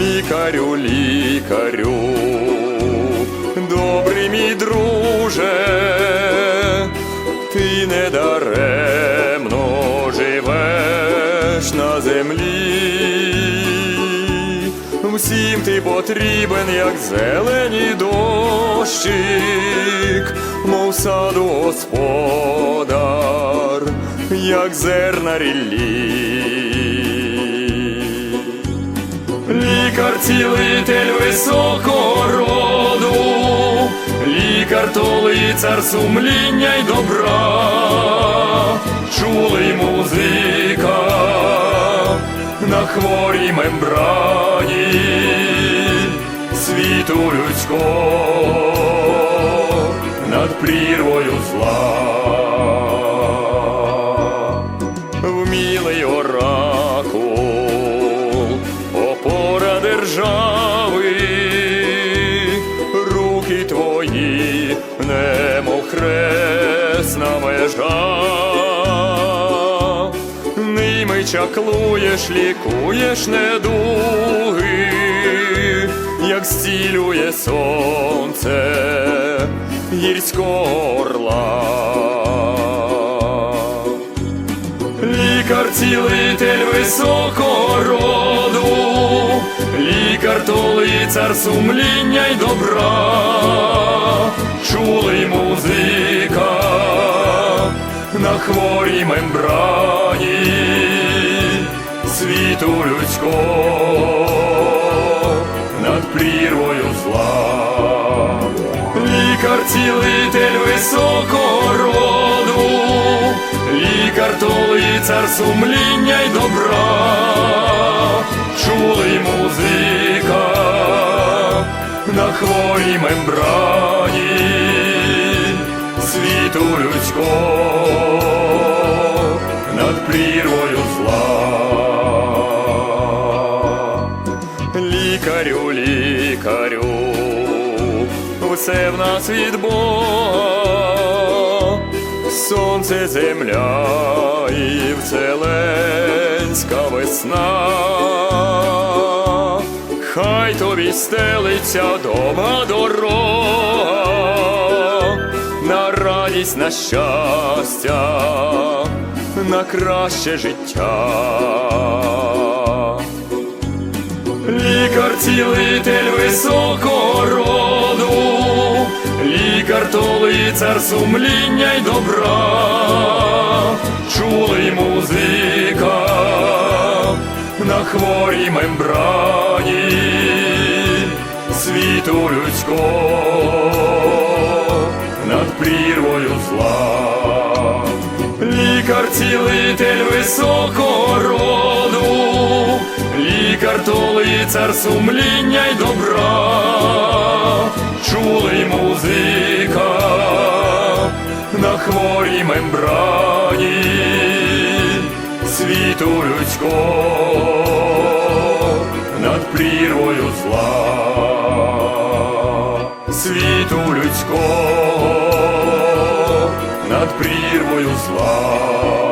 Лікарю, лікарю, добрий мій друже, ти не даремно живеш на землі. Всім ти потрібен, як зелені дощик, мов саду господар, як зерна ріллі. Лікар цілитель високого роду, лікар то лицар сумління й добра, чулий музика на хворій мембрані світу людського над прірвою зла. Ними чаклуєш, лікуєш недуги, як зцілює сонце гірського орла. Лікар цілитель високого роду, лікар то лицар сумління й добра, мембрані світу людського. Над прірвою зла. Лікар цілитель високого роду, лікар то лицар сумління й добра, чулий музика на хворій мембрані світу людського Лікарю, лікарю, все в нас від Бога, сонце, земля і вселенська весна. Хай тобі стелиться дома дорога, на радість, на щастя, на краще життя. Лікар цілитель високого роду, лікар то лицар сумління й добра, чулий музика на хворій мембрані світу людського над прірвою зла. Лікар цілитель високого роду, лікар то лицар сумління й добра, чулий музика на хворій мембрані світу людського над прірвою зла. Світу людського над прірвою зла.